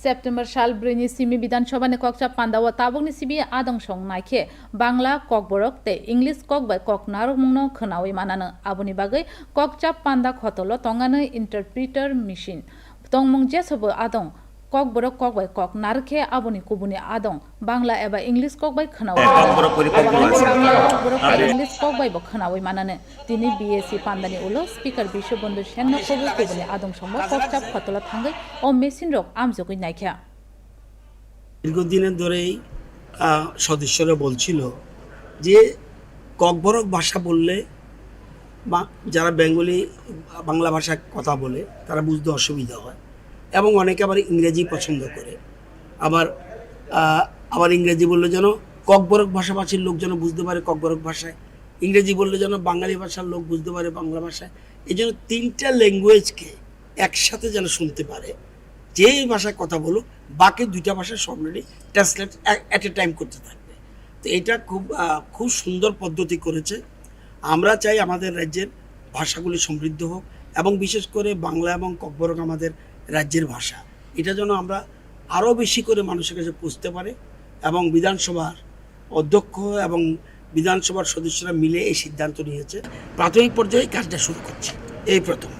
September साल ब्रैनि सिमि विधानसभानि ककचाप पान्दाव ताबुकनि सिबि आदं सं नायखे बांला कक बरक ते इंलिस कक बाय कक नारक मुंनो खोनावै मानानो आबुनि बागै ककचाप पान्दा खतलो तंगानो इन्टारप्रिटर मेसिन तंमुं जेसबो आदं কক বরক কক বাই কক নারখে আবনি কুবুনি আদং বাংলা এবা ইংলিশ কক বাই খনাও ইংলিশ কক বাই খনাওই মানানে তিনি বিএসসি পান্ডানি উলো স্পিকার বিশ্ববন্ধু সেন্ন কবু কুবুনি আদং সম ককচাপ ফতলা থাঙ্গে ও মেশিন রক আমজগুই নাইখা দীর্ঘদিনের ধরেই সদস্যরা বলছিল যে ককবরক ভাষা বললে যারা বেঙ্গলি বাংলা ভাষা কথা বলে তারা বুঝতে অসুবিধা হয়। এবং অনেকে আবার ইংরেজি পছন্দ করে। আবার আবার ইংরেজি বললে যেন ককবরক ভাষাভাষীর লোক যেন বুঝতে পারে ককবরক ভাষায়। ইংরেজি বললে যেন বাঙালি ভাষার লোক বুঝতে পারে বাংলা ভাষায়। এই জন্য তিনটা ল্যাঙ্গুয়েজকে একসাথে যেন শুনতে পারে। যে ভাষায় কথা বলুক, বাকি দুইটা ভাষা সবগুলি ট্রান্সলেট অ্যাট এ টাইম করতে থাকবে। তো এটা খুব খুব সুন্দর পদ্ধতি করেছে। আমরা চাই আমাদের রাজ্যের ভাষাগুলি সমৃদ্ধ হোক এবং বিশেষ করে বাংলা এবং ককবরক আমাদের রাজ্যের ভাষা। এটা যেন আমরা আরও বেশি করে মানুষের কাছে পৌঁছতে পারে এবং বিধানসভার অধ্যক্ষ এবং বিধানসভার সদস্যরা মিলে এই সিদ্ধান্ত নিয়েছে। প্রাথমিক পর্যায়ে কাজটা শুরু করছে। এই প্রথম।